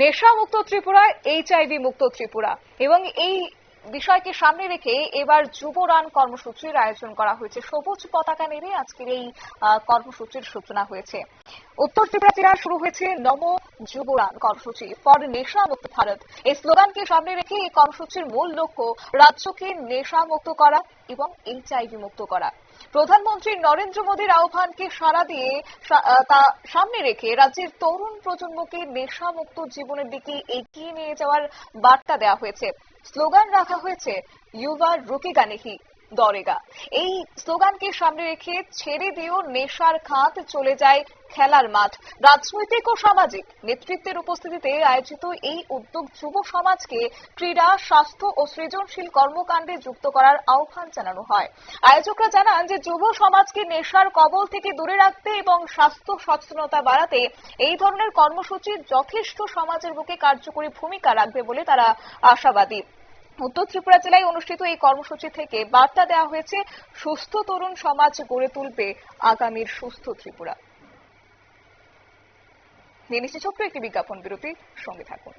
নেশামুক্ত Tripura HIV মুক্ত ত্রিপুরা। এবং এই বিষয়কে সামনে রেখে এবার যুব রান কর্মসূচির আয়োজন করা হয়েছে। সবুজ পতাকা নেড়ে আজকের এই কর্মসূচির সূচনা হয়েছে। উত্তর ত্রিপুরা জেলায় শুরু হয়েছে নম যুব রান কর্মসূচি ফর নেশা মুক্ত ভারত। এই স্লোগানকে সামনে রেখে এই কর্মসূচির মূল লক্ষ্য, রাজ্যকে নেশা মুক্ত করা এবং এইচআইভি মুক্ত করা। প্রধানমন্ত্রী নরেন্দ্র মোদীর আহ্বানকে সাড়া দিয়ে তা সামনে রেখে রাজ্যের তরুণ প্রজন্মকে নেশামুক্ত জীবনের দিকে এগিয়ে নিয়ে যাওয়ার বার্তা দেওয়া হয়েছে। স্লোগান রাখা হয়েছে ইউভার রুকিগা নেহি দরেগা। এই স্লোগানকে সামনে রেখে ছেড়ে দিও নেশার খাত চলে যায় খেলার মাঠ। রাজনৈতিক ও সামাজিক নেতৃত্বের উপস্থিতিতে আয়োজিত এই উদ্যোগ যুব সমাজকে ক্রীড়া, স্বাস্থ্য ও সৃজনশীল কর্মকাণ্ডে যুক্ত করার আহ্বান জানানো হয়। আয়োজকরা জানান যে যুব সমাজকে নেশার কবল থেকে দূরে রাখতে এবং স্বাস্থ্য সচেতনতা বাড়াতে এই ধরনের কর্মসূচি যথেষ্ট সমাজের বুকে কার্যকরী ভূমিকা রাখবে বলে তারা আশাবাদী। উত্তর ত্রিপুরা জেলায় অনুষ্ঠিত এই কর্মসূচি থেকে বার্তা দেওয়া হয়েছে, সুস্থ তরুণ সমাজ গড়ে তুলবে আগামীর সুস্থ ত্রিপুরা। নিয়ে নিচ্ছে একটি বিজ্ঞাপন বিরতি সঙ্গে থাকুন।